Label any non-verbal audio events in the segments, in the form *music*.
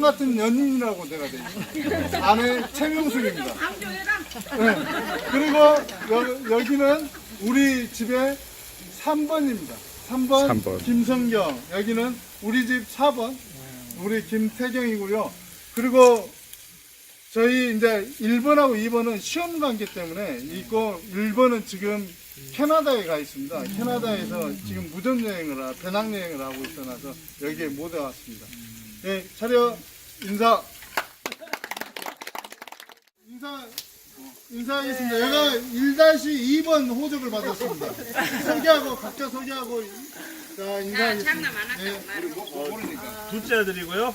같은 연인이라고 내가 돼 있어요. 아내 최명숙입니다. 네. 그리고 여, 여기는 우리 집의 3번입니다. 3번, 삼 번. 김성경. 여기는 우리 집 4번 우리 김태경이고요. 그리고 저희 이제 1번하고 2번은 시험 관계 때문에 있고 1번은 지금 캐나다에 가 있습니다. 캐나다에서 지금 무전 여행을 하, 배낭 여행을 하고 있어서 여기에 못 왔습니다. 네, 차려 인사. 인사 인사하겠습니다. 여기가 1-2번 호적을 받았습니다. 소개하고 각자 소개하고 자 인사하겠습니다. 네. 둘째 아들이고요.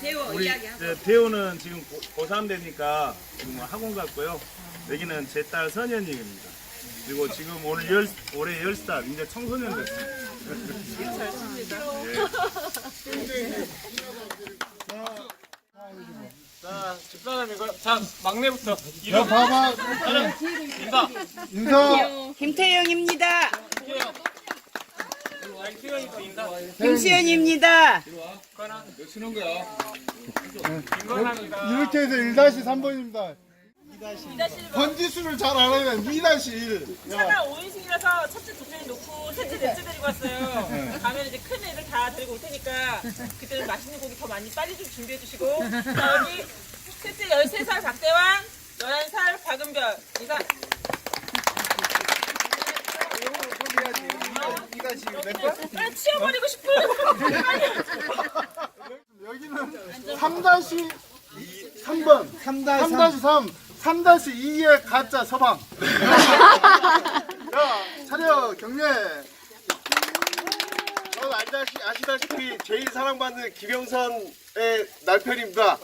대호 우리 이야기하고 네, 태호는 지금 고, 고3 되니까 지금 뭐 학원 갔고요. 여기는 제 딸 선현이입니다. 그리고 지금 오늘 열, 올해 10살, 이제 청소년 됐습니다. *laughs* 자, 집사람이고요. 자, 막내부터. 자 이름, 봐봐 인사. 인사. 김태영입니다. 키워요. 키워요, 인사. 김수현입니다. 김건아입니다. 이렇게 해서 1-3번입니다. 번지수를 잘 알아야 2-1. 차가 5인승이라서 첫째, 둘째 놓고 셋째, 넷째 데리고 왔어요. 가면 이제 큰 애들 다 데리고 올 테니까 그때는 맛있는 고기 더 많이 빨리 좀 준비해 주시고. 자, 여기 셋째 13살 박대왕 11살 박은별. 이사 아, 치워버리고 싶은 여기는 3-3번. 3-3. 3-2의 가짜 서방. 야, 차려 경례. 저는 알다시, 아시다시피 제일 사랑받는 김영선의 남편입니다.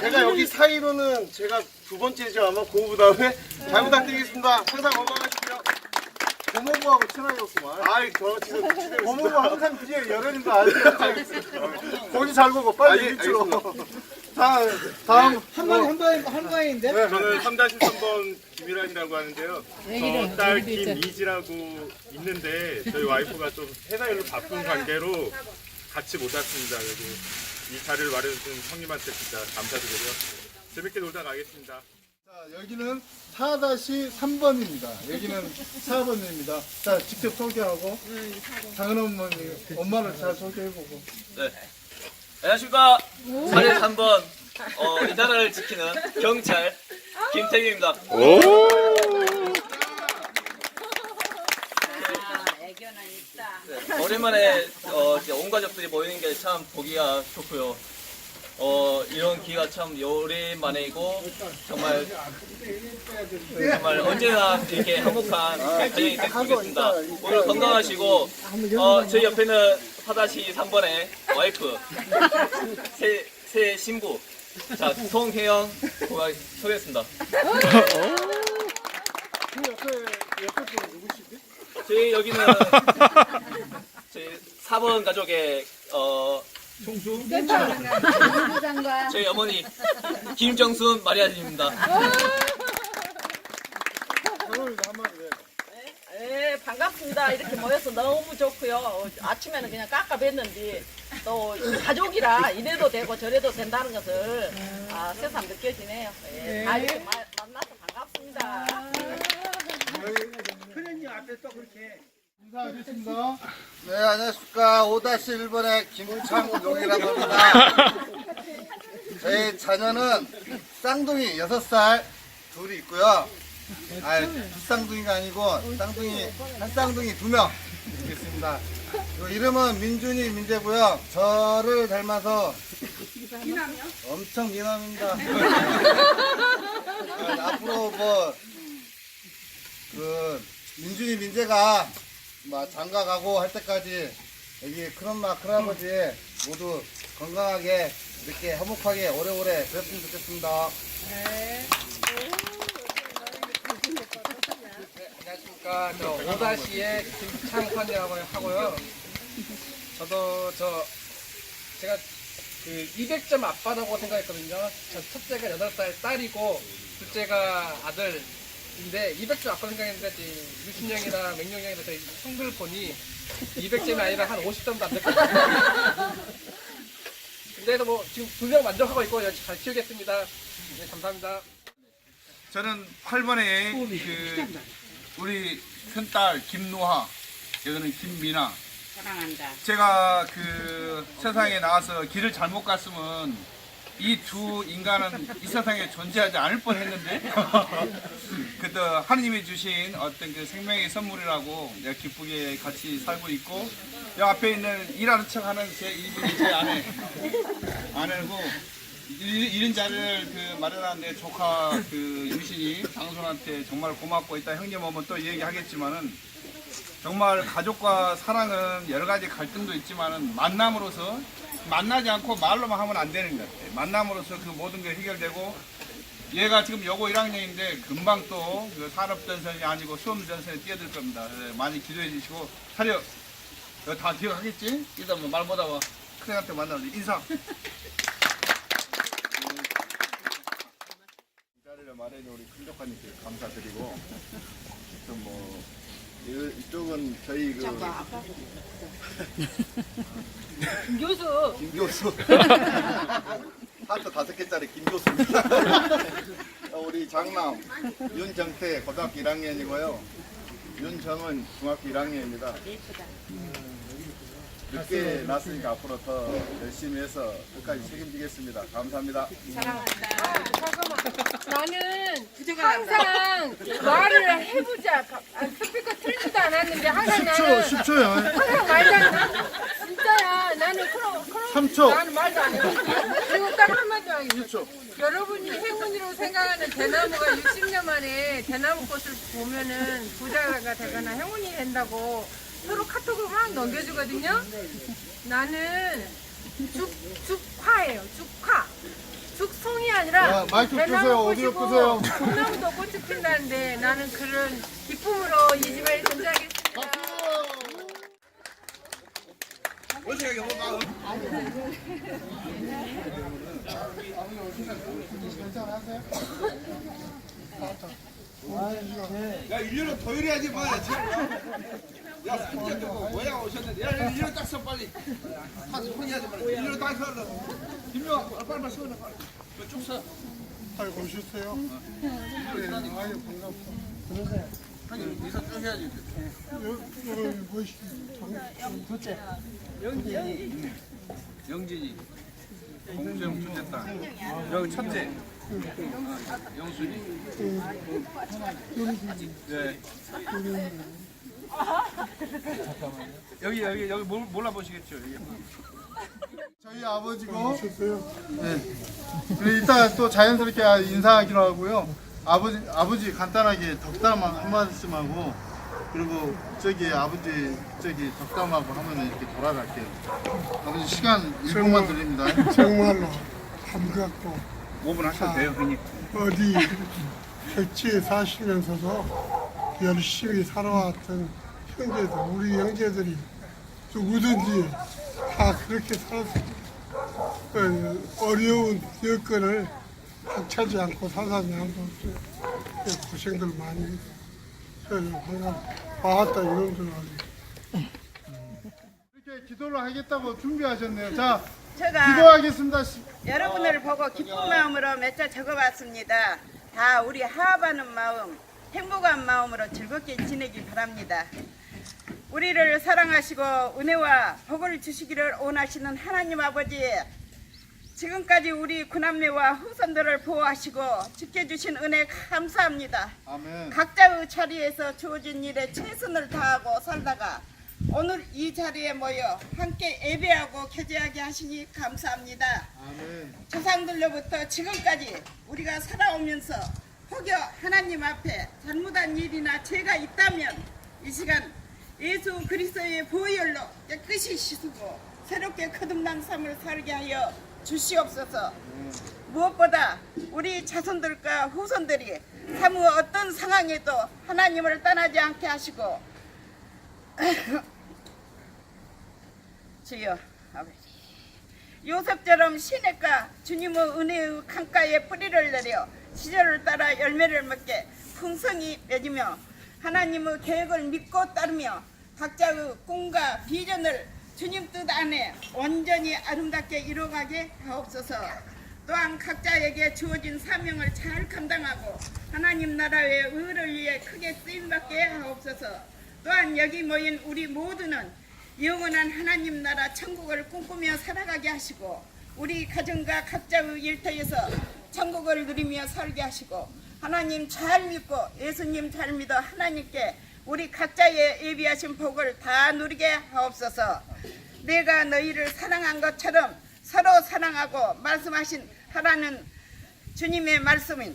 제가 여기 사이로는 제가 두 번째죠. 아마 고부 다음에 잘 부탁드리겠습니다. 항상 건강하시고요. 고모부하고 친하겠구만. 아이, 저 지금. 고모부 항상 뒤에 열애는 거 알죠? *laughs* 고기 잘 먹어. 빨리 아, 예, 밑으로. 자, 다음. 한 번, 한 번, 한 번인데? 저는 3-3번 김일환이라고 하는데요. 저 딸 김이지라고 있는데 저희 와이프가 좀 회사 일로 바쁜 관계로 같이 못 왔습니다. 그래서 이 자리를 마련해준 형님한테 진짜 감사드리고요. 재밌게 놀다 가겠습니다. 자, 여기는 4-3번입니다. 여기는 4번입니다. 자, 직접 소개하고, 작은 어머니, 엄마를 잘 소개해보고. 안녕하십니까. 4년 3번, 어, 이 나라를 지키는 경찰. 애견은 있다. 네, 오랜만에, 어, 이제 온 가족들이 모이는 게 참 보기가 좋고요. 어, 이런 기회가 참 오랜만이고, 정말, 정말 언제나 이렇게 행복한 가정이 됐으면 좋겠습니다. 오늘 건강하시고, 어, 저희 옆에는 4-3번의 와이프, *laughs* 새, 새 신부, 자, 송혜영, 고가 소개했습니다. 그? 저희 여기는 *laughs* 저희 4번 가족의 어 부장관. 저희 어머니 *laughs* 김정순 마리아님입니다. 해. 네, 반갑습니다. 이렇게 모여서 너무 좋고요. 어, 아침에는 그냥 깎아뵀는데 또 가족이라 이래도 되고 저래도 된다는 것을 아, 새삼 느껴지네요. 예, 다 이렇게 마- 만나서 반갑습니다. 인사하겠습니다. 네, 안녕하십니까. 5-1번의 김창용이라고 합니다. 저희 자녀는 쌍둥이 6살 둘이 있고요. 아, 두 쌍둥이가 아니고 쌍둥이, 한 쌍둥이 두 명 있습니다. 요 이름은 민준이 민재고요. 저를 닮아서 엄청 미남입니다. 아, 앞으로 뭐, 그, 민준이 민재가 막 장가 가고 할 때까지 여기 큰엄마 큰아버지 모두 건강하게 이렇게 화목하게 오래오래 그랬으면 좋겠습니다. 안녕하십니까. 저 오다시의 김창환이라고 하고요. 저도 저 제가 그 200점 앞바라고 생각했거든요. 저 첫째가 8살 딸이고 둘째가 아들 인데 200점 아까 생각했는데 유신 형이나 맹룡 형이나 저희 형들 보니 200점이 아니라 한 50점도 안 될 것 같아요. 근데도 뭐 지금 두명 만족하고 있고 잘 키우겠습니다. 네, 감사합니다. 저는 8번에 그 우리 큰딸 김노하 여기는 김미나 사랑한다. 제가 그 세상에 나와서 길을 잘못 갔으면 이 두 인간은 이 세상에 존재하지 않을 뻔했는데 *laughs* 그때 하느님이 주신 어떤 그 생명의 선물이라고 내가 기쁘게 같이 살고 있고 이 앞에 있는 일하는 척하는 제 이분이 제 아내 아내고 일- 이런 자리를 그 마련한 내 조카 그 유신이 장손한테 정말 고맙고 이따 형님 오면 또 얘기하겠지만은 정말 가족과 사랑은 여러 가지 갈등도 있지만은 만남으로서 만나지 않고 말로만 하면 안 되는 것 같아요. 만남으로서 그 모든 게 해결되고 얘가 지금 여고 1학년인데 금방 또 그 산업전선이 아니고 수험전선에 뛰어들 겁니다. 그래서 많이 기도해 주시고 차려 이거 다 기억하겠지? 이따 뭐 말보다 뭐 큰애한테 만나면 인사 마련해 우리 큰 조카님께 감사드리고 또뭐 이쪽은 저희 그 *laughs* 교수 김교수 *laughs* 하트 다섯 개짜리 김교수입니다. *laughs* 우리 장남 윤정태 고등학교 1학년이고요. 윤정은 중학교 1학년입니다. 늦게 났으니까 앞으로 더 열심히 해서 끝까지 책임지겠습니다. 감사합니다. 나는 항상 말을 해보자. 아, 스피커 틀지도 않았는데 항상 나는 10초요. 항상 말장 진짜야. 나는 그럼 그럼 3초. 나는 말도 안 해. 그리고 딱 한마디 하겠습니다. 1초. 여러분이 행운이라고 생각하는 대나무가 60년 만에 대나무 꽃을 보면은 부자가 되거나 행운이 된다고 서로 카톡을 막 넘겨주거든요. 나는 죽 죽화예요. 죽화. 죽송이 아니라 야, 마이크 대나무 끄세요. 오디오 꽃이고 끄세요. 콩나무도 꽃이 핀다는데 나는 그런 기쁨으로 이 집에 존재하겠습니다. 야 일년은 토요일에 마 야, 손자 고 뭐야 오셨는데. 야, 일년 딱서 빨리. 한 손이 하지 말고. 일년 딱 서라. 김명아, 빨리 빨리 서라. 빨리. 쭉 서. 아이고 오셨어요? 네, 아유 반갑습니다. 아니, 이사 쭉 해야지. 영진이. 공주형 둘째 딸. 여기 첫째. 영순이. 네. 여기 여기 여기 몰- 몰라보시겠죠? 여기. 저희 아버지고 네. 그리고 이따 또 자연스럽게 인사하기로 하고요. 아버지 아버지 간단하게 덕담 한 말씀 하고 그리고 저기 아버지 저기 덕담하고 하면 이렇게 돌아갈게요. 아버지 시간 1분만 드립니다. *laughs* 정말로 감격도 5분 하셔도 돼요, 형님. 어디 *laughs* 객지에 사시면서도 열심히 살아왔던 형제들, 우리 형제들이 누구든지 다 그렇게 살았습니다. 그 어려운 여건을 박차지 않고 살아지 않고 고생들 많이 항상 와왔다 이런 줄 알고. 이렇게 기도를 하겠다고 준비하셨네요. 자, 제가 기도하겠습니다. 시- 여러분을 보고 기쁜 마음으로 몇 자 적어봤습니다. 다 우리 화합하는 마음, 행복한 마음으로 즐겁게 지내기 바랍니다. 우리를 사랑하시고 은혜와 복을 주시기를 원하시는 하나님 아버지, 지금까지 우리 구남매와 후손들을 보호하시고 지켜주신 은혜 감사합니다. 아멘. 각자의 자리에서 주어진 일에 최선을 다하고 살다가 오늘 이 자리에 모여 함께 예배하고 교제하게 하시니 감사합니다. 아멘. 조상들로부터 지금까지 우리가 살아오면서 혹여 하나님 앞에 잘못한 일이나 죄가 있다면 이 시간 예수 그리스도의 보혈로 깨끗이 씻고 새롭게 거듭난 삶을 살게 하여 주시옵소서. 무엇보다 우리 자손들과 후손들이 사무 어떤 상황에도 하나님을 떠나지 않게 하시고 *laughs* 주여 아버지 요셉처럼 시냇가 주님의 은혜의 강가에 뿌리를 내려 시절을 따라 열매를 맺게 풍성히 맺으며 하나님의 계획을 믿고 따르며 각자의 꿈과 비전을 주님 뜻 안에 온전히 아름답게 이루어가게 하옵소서. 또한 각자에게 주어진 사명을 잘 감당하고 하나님 나라의 의를 위해 크게 쓰임받게 하옵소서. 또한 여기 모인 우리 모두는 영원한 하나님 나라 천국을 꿈꾸며 살아가게 하시고 우리 가정과 각자의 일터에서 천국을 누리며 살게 하시고 하나님 잘 믿고 예수님 잘 믿어 하나님께 우리 각자의 예비하신 복을 다 누리게 하옵소서. 내가 너희를 사랑한 것처럼 서로 사랑하고 말씀하신 하라는 주님의 말씀인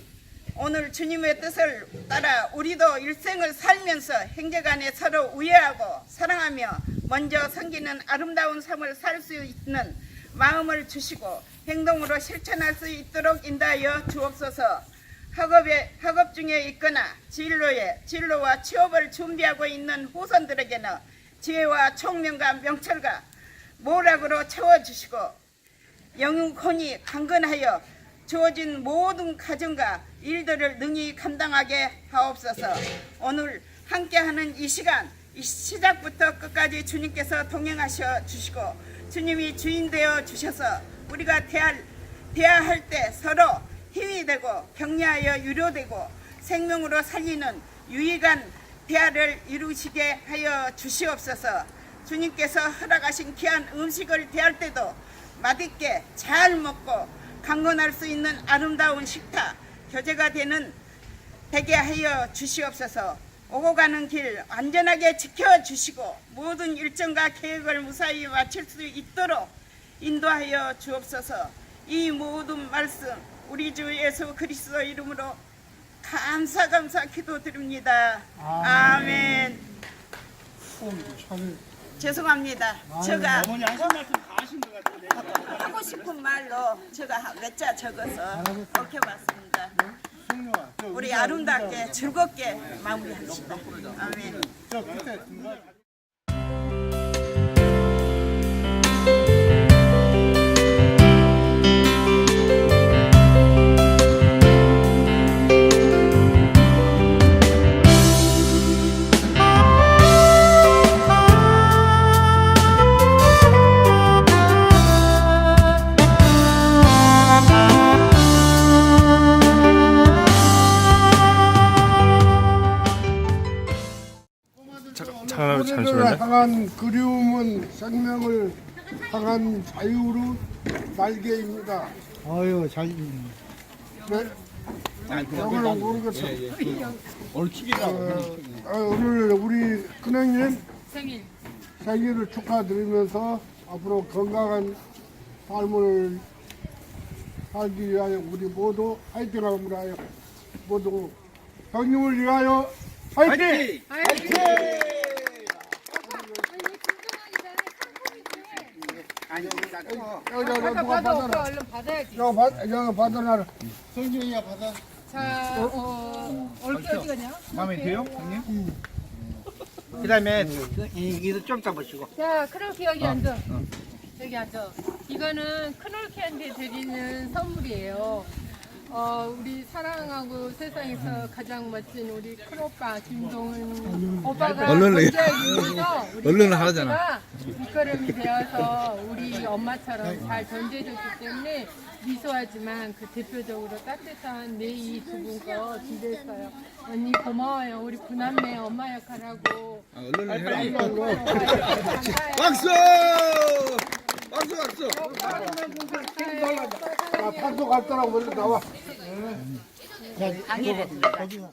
오늘 주님의 뜻을 따라 우리도 일생을 살면서 행제간에 서로 우애하고 사랑하며 먼저 섬기는 아름다운 삶을 살 수 있는 마음을 주시고 행동으로 실천할 수 있도록 인도하여 주옵소서. 학업에 학업 중에 있거나 진로에 진로와 취업을 준비하고 있는 후손들에게는 지혜와 총명과 명철과 모락으로 채워주시고 영혼이 강건하여 주어진 모든 가정과 일들을 능히 감당하게 하옵소서. 오늘 함께하는 이 시간 이 시작부터 끝까지 주님께서 동행하셔 주시고 주님이 주인 되어 주셔서 우리가 대할 대화할 때 서로 힘이 되고 격려하여 유료되고 생명으로 살리는 유익한 대화를 이루시게 하여 주시옵소서. 주님께서 허락하신 귀한 음식을 대할 때도 맛있게 잘 먹고 강건할 수 있는 아름다운 식탁 교제가 되는 되게 하여 주시옵소서. 오고 가는 길 안전하게 지켜 주시고 모든 일정과 계획을 무사히 마칠 수 있도록 인도하여 주옵소서. 이 모든 말씀 우리 주 예수 그리스도 이름으로 감사 감사 기도드립니다. 아멘. 죄송합니다. 제가 어머니 하신 말씀 다 하신 것 같은데. 하고 싶은 말로 제가 몇 자 적어서 얽혀봤습니다. 승려와 저 우리 아름답게. 즐겁게 마무리합시다. 아멘. 향한 그리움은 생명을 향한 자유로 날개입니다. 아유 잘. 네. 영어는 모르겠어. 옳히기라고. 어, 오늘 우리 큰형님 생일. 생일을 축하드리면서 앞으로 건강한 삶을 살기 위하여 우리 모두 화이팅하므로 하여 모두 형님을 위하여 화이팅! 여기 여기 누가 받아, 받아라. 얼른 받아야지. 여기 받 여기 받아놔라. 성준이가 받아. 자, 어, 얼기 어디 가냐? 마음에 드요, 형님? 그다음에 그, 이, 이도 좀 잡으시고 자, 크로키 여기 앉아. 여기 앉아. 이거는 크롤키한테 드리는 선물이에요. 어, 우리 사랑하고 세상에서 가장 멋진 우리 큰오빠 김동은 오빠가 언론을 존재하기 위해서 우리 언론을 하잖아. 밑거름이 되어서 우리 엄마처럼 잘 전제해줬기 때문에 미소하지만 그 대표적으로 따뜻한 내이두분거 준비했어요. 언니 고마워요. 우리 구남매 엄마 역할하고 언론을 해라. 아이고, 박수! 박수 박수! 자, 판도 갔더라고 먼저 나와. 자, 거기서.